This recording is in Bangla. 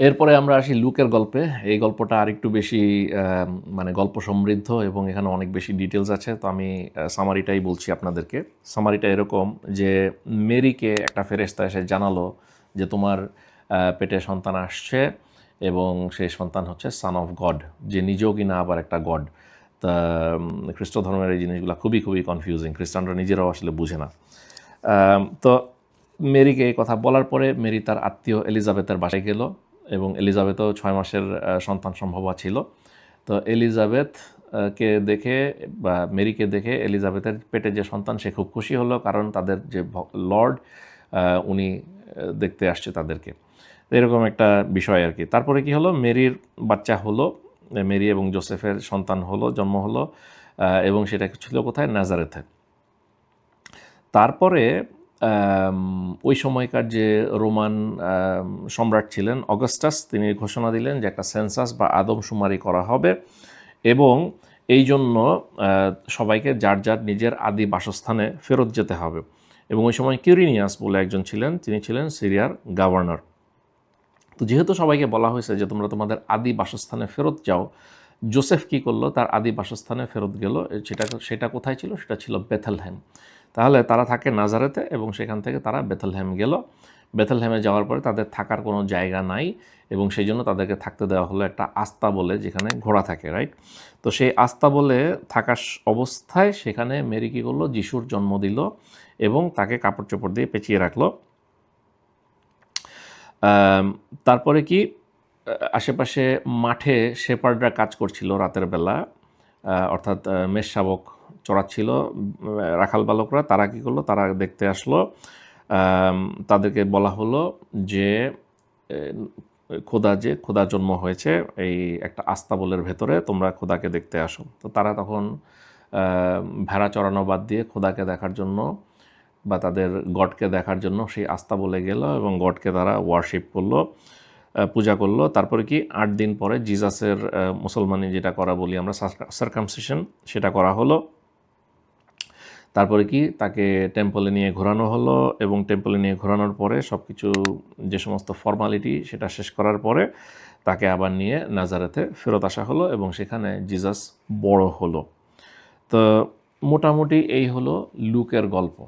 এরপরে আমরা আসি লুকের গল্পে। এই গল্পটা আরেকটু বেশি মানে গল্প সমৃদ্ধ এবং এখানে অনেক বেশি ডিটেলস আছে। তো আমি সামারিটাই বলছি আপনাদেরকে। সামারিটা এরকম যে, মেরিকে একটা ফেরেস্তা এসে জানালো যে, তোমার পেটে সন্তান আসছে এবং সেই সন্তান হচ্ছে সান অফ গড যে নিজেও কিনা আবার একটা গড তা খ্রিস্ট ধর্মের এই জিনিসগুলো খুবই খুবই কনফিউজিং খ্রিস্টানরা নিজেরাও আসলে বুঝে না। তো মেরিকে এই কথা বলার পরে মেরি তার আত্মীয় এলিজাবেথের বাসায় গেল। এবং এলিজাবেথও ছয় মাসের সন্তান সম্ভবা ছিল। তো এলিজাবেথ কে দেখে বা মেরিকে দেখে এলিজাবেথের পেটে যে সন্তান, সে খুব খুশি হলো কারণ তাদের যে লর্ড উনি দেখতে আসছে তাদেরকে। এরকম একটা বিষয় আর কি। তারপরে কি হলো? মেরির বাচ্চা হলো মেরি এবং জোসেফের সন্তান হলো, জন্ম হলো এবং সেটা ছিল কোথায়? নাজারেথে। তারপরে ওই সময়কার যে রোমান সম্রাট ছিলেন, অগাস্টাস, তিনি ঘোষণা দিলেন যে একটা সেন্সাস বা আদমশুমারি করা হবে এবং এই জন্য সবাইকে যার যার নিজের আদি বাসস্থানে ফেরত যেতে হবে। এবং ওই সময় কিউরিনিয়াস বলে একজন ছিলেন, তিনি ছিলেন সিরিয়ার গভর্নর। তো যেহেতু সবাইকে বলা হয়েছে যে তোমরা তোমাদের আদি বাসস্থানে ফেরত যাও, জোসেফ কি করল? তার আদি বাসস্থানে ফেরত গেল। সেটা সেটা কোথায় ছিল? সেটা ছিল বেথেলহ্যাম তাহলে তারা থাকে নাজারেতে এবং সেখান থেকে তারা বেথেলহ্যাম গেল। বেথেলহ্যামে যাওয়ার পরে তাদের থাকার কোনো জায়গা নাই এবং সেই জন্য তাদেরকে থাকতে দেওয়া হলো একটা আস্তা বলে যেখানে ঘোড়া থাকে রাইট তো সেই আস্তা বলে থাকার অবস্থায় সেখানে মেরি কী করল? যিশুর জন্ম দিল এবং তাকে কাপড় চোপড় দিয়ে পেঁচিয়ে রাখল। তারপরে কি? আশেপাশে মাঠে শেপার্ডরা কাজ করছিল রাতের বেলা অর্থাৎ আহ, মেষ শাবক চড়াচ্ছিল রাখাল বালকরা। তারা কি করল? তারা দেখতে আসলো তাদেরকে বলা হলো যে খোদা যে, খোদা জন্ম হয়েছে, এই একটা আস্তাবলের ভেতরে তোমরা খোদাকে দেখতে আসো। তো তারা তখন ভেড়া চড়ানো বাদ দিয়ে খোদাকে দেখার জন্য বা তাদের গডকে দেখার জন্য সেই আস্থা বলে গেল এবং গডকে তারা ওয়ারশিপ করল পূজা করল। তারপরে কি আট দিন পরে জিজাসের মুসলমানি যেটা করা বলি আমরা সার্কামসেশন সেটা করা হলো। তারপরে কি তাকে টেম্পলে নিয়ে ঘোরানো হলো এবং টেম্পলে নিয়ে ঘোরানোর পরে সব কিছু যে সমস্ত ফর্মালিটি সেটা শেষ করার পরে তাকে আবার নিয়ে নাজারাতে ফেরত আসা হলো এবং সেখানে জিজাস বড় হলো। তো মোটামুটি এই হলো লুকের গল্প।